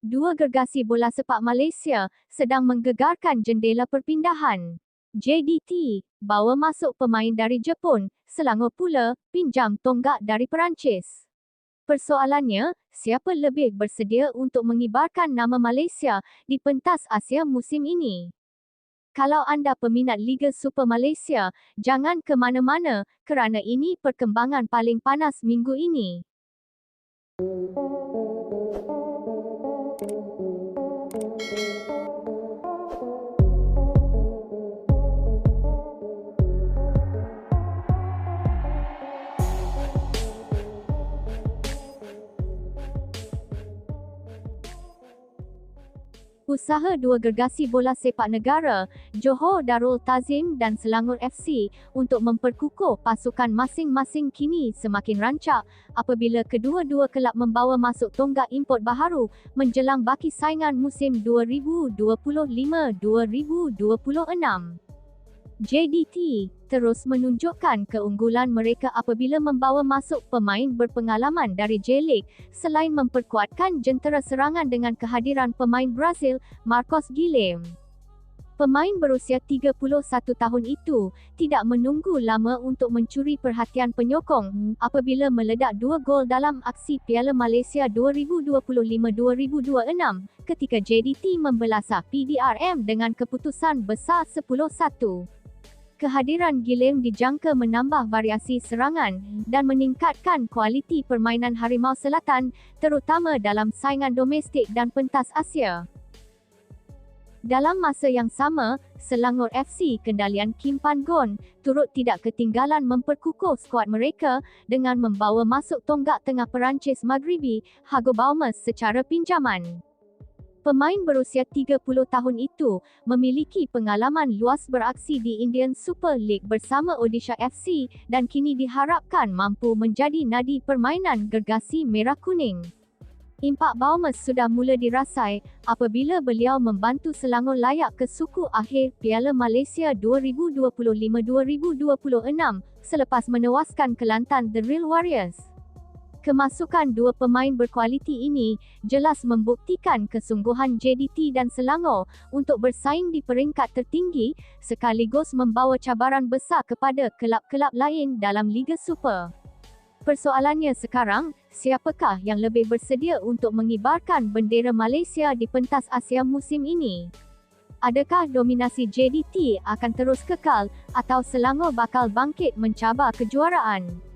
dua gergasi bola sepak Malaysia sedang menggegarkan jendela perpindahan. JDT bawa masuk pemain dari Jepun, Selangor pula pinjam tonggak dari Perancis. Persoalannya, siapa lebih bersedia untuk mengibarkan nama Malaysia di pentas Asia musim ini? Kalau anda peminat Liga Super Malaysia, jangan ke mana-mana kerana ini perkembangan paling panas minggu ini. Música Usaha dua gergasi bola sepak negara, Johor Darul Tazim dan Selangor FC, untuk memperkukuh pasukan masing-masing kini semakin rancak apabila kedua-dua kelab membawa masuk tonggak import baharu menjelang baki saingan musim 2025-2026. JDT terus menunjukkan keunggulan mereka apabila membawa masuk pemain berpengalaman dari J-League selain memperkuatkan jentera serangan dengan kehadiran pemain Brazil, Marcos Guilherme. Pemain berusia 31 tahun itu tidak menunggu lama untuk mencuri perhatian penyokong apabila meledak dua gol dalam aksi Piala Malaysia 2025-2026 ketika JDT membelasah PDRM dengan keputusan besar 10-1 kehadiran Gilem dijangka menambah variasi serangan dan meningkatkan kualiti permainan Harimau Selatan terutama dalam saingan domestik dan pentas Asia. Dalam masa yang sama, Selangor FC kendalian Kim Pan Gon turut tidak ketinggalan memperkukuh skuad mereka dengan membawa masuk tonggak tengah Perancis Maghribi, Hago Baumes secara pinjaman. Pemain berusia 30 tahun itu memiliki pengalaman luas beraksi di Indian Super League bersama Odisha FC dan kini diharapkan mampu menjadi nadi permainan gergasi merah kuning. Impak Baumes sudah mula dirasai apabila beliau membantu Selangor layak ke suku akhir Piala Malaysia 2025-2026 selepas menewaskan Kelantan The Real Warriors. Kemasukan dua pemain berkualiti ini jelas membuktikan kesungguhan JDT dan Selangor untuk bersaing di peringkat tertinggi sekaligus membawa cabaran besar kepada kelab-kelab lain dalam Liga Super. Persoalannya sekarang, siapakah yang lebih bersedia untuk mengibarkan bendera Malaysia di pentas Asia musim ini? Adakah dominasi JDT akan terus kekal atau Selangor bakal bangkit mencabar kejuaraan?